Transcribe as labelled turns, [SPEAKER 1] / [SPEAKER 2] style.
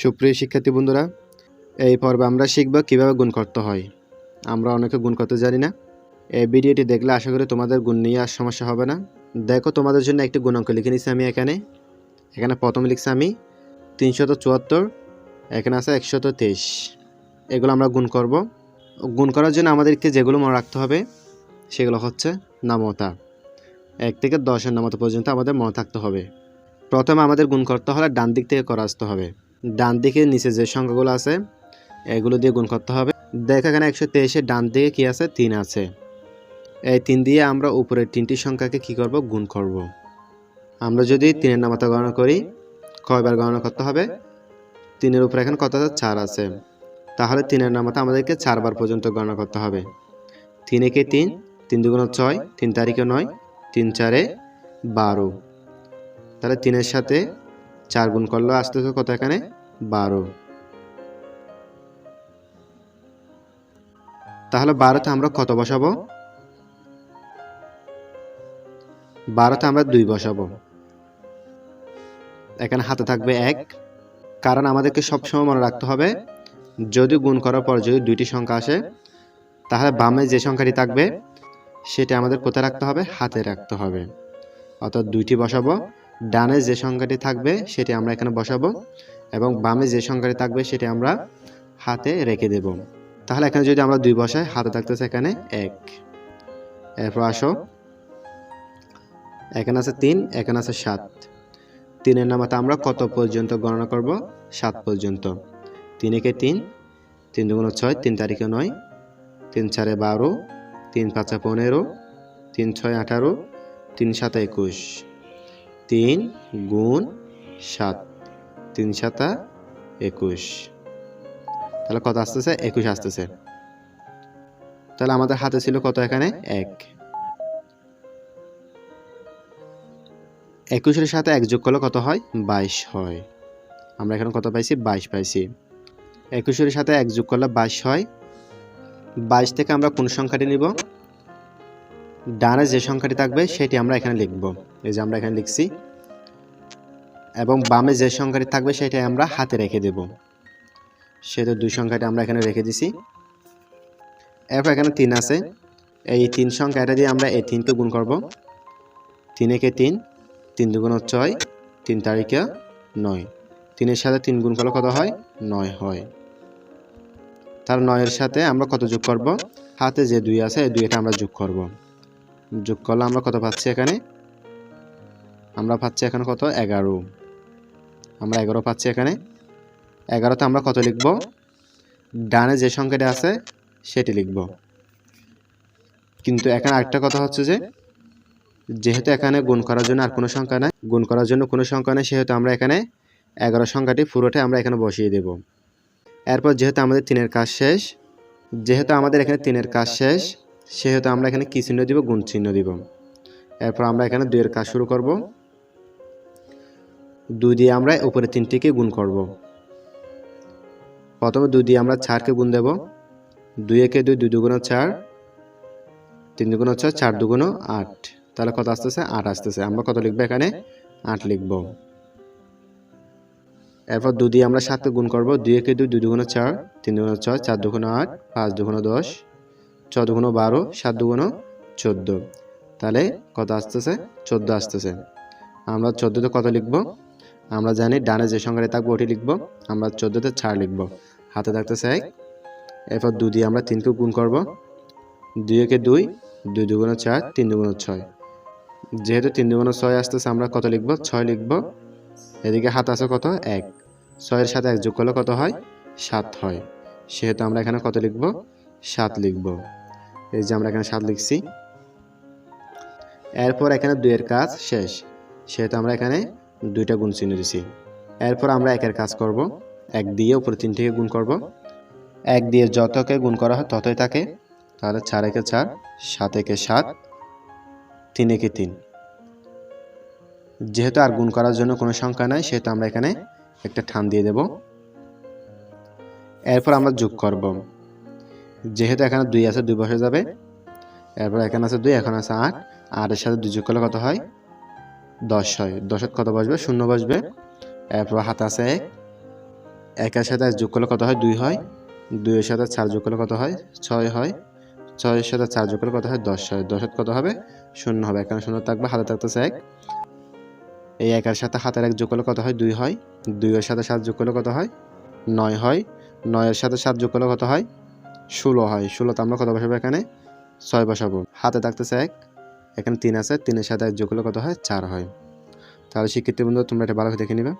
[SPEAKER 1] সুপ্রিয় শিক্ষার্থী বন্ধুরা, এই পর্বে আমরা শিখব কীভাবে গুণ করতে হয়। আমরা অনেকে গুণ করতে জানি না। এই ভিডিওটি দেখলে আশা করি তোমাদের গুণ নিয়ে আর সমস্যা হবে না। দেখো, তোমাদের জন্য একটি গুণাঙ্ক লিখে নিচ্ছি আমি এখানে। এখানে প্রথম লিখছি আমি তিনশত চুয়াত্তর, এখানে আছে একশত তেইশ। এগুলো আমরা গুণ করব। গুণ করার জন্য আমাদেরকে যেগুলো মনে রাখতে হবে, সেগুলো হচ্ছে নামতা। এক থেকে দশের নামতা পর্যন্ত আমাদের মনে থাকতে হবে। প্রথমে আমাদের গুণ করতে হলে ডান দিক থেকে করা আসতে হবে। ডান দিকে নিচে যে সংখ্যাগুলো আছে, এগুলো দিয়ে গুণ করতে হবে। দেখ এখানে একশো তেইশের ডান দিকে কি আছে? তিন আছে। এই তিন দিয়ে আমরা উপরের তিনটি সংখ্যাকে কি করব? গুণ করব। আমরা যদি তিনের নামাতা গণনা করি, কয়বার গণনা করতে হবে? তিনের উপরে এখানে কত আছে? চার আছে। তাহলে তিনের নামাতা আমাদেরকে চারবার পর্যন্ত গণনা করতে হবে। তিন একে তিন? তিন দুগুণ ছয়, তিন তারিখে নয়, তিন চারে বারো। তাহলে তিনের সাথে চার গুণ করলে আসতেছে কত এখানে? বারো। তাহলে বারোতে আমরা কত বসাবো? বারোতে আমরা দুই বসাবো। এখানে হাতে থাকবে এক। কারণ আমাদেরকে সবসময় মনে রাখতে হবে, যদি গুণ করার পর যদি দুইটি সংখ্যা আসে, তাহলে বামে যে সংখ্যাটি থাকবে, সেটা আমাদের কোথায় রাখতে হবে? হাতে রাখতে হবে। অর্থাৎ দুইটি বসাবো, ডানে যে সংখ্যাটি থাকবে, সেটি আমরা এখানে বসাবো। এবং বামে যে সংখ্যাটি থাকবে সেটি আমরা হাতে রেখে দেব। তাহলে এখানে যদি আমরা দুই বসাই, হাতে থাকতেছে এখানে এক। এরপর আসো। এখানে আছে তিন, এখানে আছে সাত। তিনের নামাতে আমরা কত পর্যন্ত গণনা করব? সাত পর্যন্ত। তিন একে তিন তিন দুগুণ ছয়, তিন তারিখে নয়। তিন চারে বারো, তিন পাঁচে পনেরো, তিন ছয় আঠারো, তিন সাত একুশ। তিন গুণ সাত। তিন সাতা একুশ। তাহলে কত আসতেছে? একুশ আসতেছে। তাহলে আমাদের হাতে ছিল কত এখানে? এক। একুশের সাথে এক যোগ করলে কত হয়? বাইশ হয়। আমরা এখানে কত পাইছি? বাইশ পাইছি। একুশের সাথে এক যোগ করলে বাইশ হয়। বাইশ থেকে আমরা কোন সংখ্যাটি নিব? ডানে যে সংখ্যাটি থাকবে, সেটি আমরা এখানে লিখব। এই যে আমরা এখানে লিখছি এবং বামে যে সংখ্যাটি থাকবে সেটাই আমরা হাতে রেখে দেব। সেটা দুই সংখ্যাটা আমরা এখানে রেখে দিছি। এরপর এখানে তিন আছে। এই তিন সংখ্যা এটা দিয়ে আমরা এই তিনকে গুণ করব। তিন একে তিন তিন দুগুণ ছয়, তিন তারিখে নয়। তিনের সাথে তিন গুণ করলে কত হয়? নয় হয়। তার নয়ের সাথে আমরা কত যোগ করব? হাতে যে দুই আছে, এই দুইটা আমরা যোগ করব। যোগ করলে আমরা কত পাচ্ছি এখানে? আমরা পাচ্ছি এখানে কত? এগারো। আমরা এগারো পাচ্ছি এখানে। এগারোতে আমরা কত লিখব? ডানে যে সংখ্যাটা আছে, সেটি লিখব। কিন্তু এখানে আরেকটা কথা হচ্ছে যে, যেহেতু এখানে গুণ করার জন্য আর কোনো সংখ্যা নাই, গুণ করার জন্য কোনো সংখ্যা নেই, সেহেতু আমরা এখানে এগারো সংখ্যাটি পুরোটাই আমরা এখানে বসিয়ে দেব। এরপর যেহেতু আমাদের তিনের কাজ শেষ, যেহেতু আমাদের এখানে তিনের কাজ শেষ, সেহেতু আমরা এখানে কী চিহ্ন দিব? গুণ চিহ্ন দিব। এরপর আমরা এখানে দুইয়ের কাজ শুরু করব। দুই দিয়ে আমরা উপরে তিনটিকে গুণ করব। প্রথমে দুই দিয়ে আমরা চারকে গুণ দেব। দুই একে দুই দুই দুগুণ চার, তিন দুগুণ ছয়, চার দুগুণ আট। তাহলে কত আসতেছে? আট আসতেছে। আমরা কত লিখব এখানে? আট লিখব। এরপর দুই দিয়ে আমরা সাতকে গুণ করব। দুই একে দুই দুই দুগুণ চার, তিন দুগুণ ছয়, চার দুগুণ আট, পাঁচ দুগুণ দশ, ছ দুগুণ বারো, সাত দুগুণ চোদ্দ। তাহলে কত আসতেছে? চোদ্দ আসতেছে। আমরা চোদ্দোতে কত লিখব? আমরা জানি ডানে যে সংখ্যাটি থাকব, ওটি লিখব। আমরা চোদ্দোতে চার লিখব। হাতে থাকতেছে এক। এরপর দু দিয়ে আমরা তিনকে গুণ করব। দুই একে দুই দুই দুগুণ চার, তিন দুগুণ ছয়। যেহেতু তিন দুগুণ ছয় আসতেছে, আমরা কত লিখব? ছয় লিখব। এদিকে হাত আছে কত? এক। ছয়ের সাথে এক যোগ করলে কত হয়? সাত হয়। সেহেতু আমরা এখানে কত লিখব? সাত লিখব। এই যে আমরা এখানে সাত লিখছি। এরপর এখানে দুইয়ের কাজ শেষ। সেহেতু আমরা এখানে দুইটা গুণ চিহ্ন দিছি। এরপর আমরা একের কাজ করব। এক দিয়ে উপরে তিনটিকে গুণ করব। এক দিয়ে যতকে গুণ করা হয় ততই থাকে তাহলে চার একে চার, সাত একে সাত, তিন একে তিন। যেহেতু আর গুণ করার জন্য কোনো সংখ্যা নাই, সেহেতু আমরা এখানে একটা ঠান দিয়ে দেব। এরপর আমরা যোগ করব। যেহেতু এখানে দুই আছে, দুই বসে যাবে। এরপর এখানে আছে দুই, এখন আছে আট। আটের সাথে দুই যোগ করলে কত হয়? দশ হয়। দশের কত বসবে? শূন্য বসবে। এরপর হাত আছে এক। একের সাথে যোগ করলে কত হয়? দুই হয়। দুইয়ের সাথে চার যোগ করলে কত হয়? ছয় হয়। ছয়ের সাথে চার যোগ করলে কত হয়? দশ হয়। দশের কত হবে? শূন্য হবে। এখানে শূন্য থাকবে, হাতে থাকতেছে এক। এই একের সাথে হাতের এক যোগ করলে কত হয়? দুই হয়। দুইয়ের সাথে সাত যোগ করলে কত হয়? নয় হয়। নয়ের সাথে সাত যোগ করলে কত হয়? ষোলো হয়। ষোলোতে আমরা কত বসাবো এখানে? ছয় বসাবো। হাতে থাকতেছে এক। এখানে তিন আছে, তিনের সাথে যোগ কত হয়? চার হয়। তাহলে শিক্ষিত বন্ধু, তোমরা এটা ভালো করে দেখে নিবে।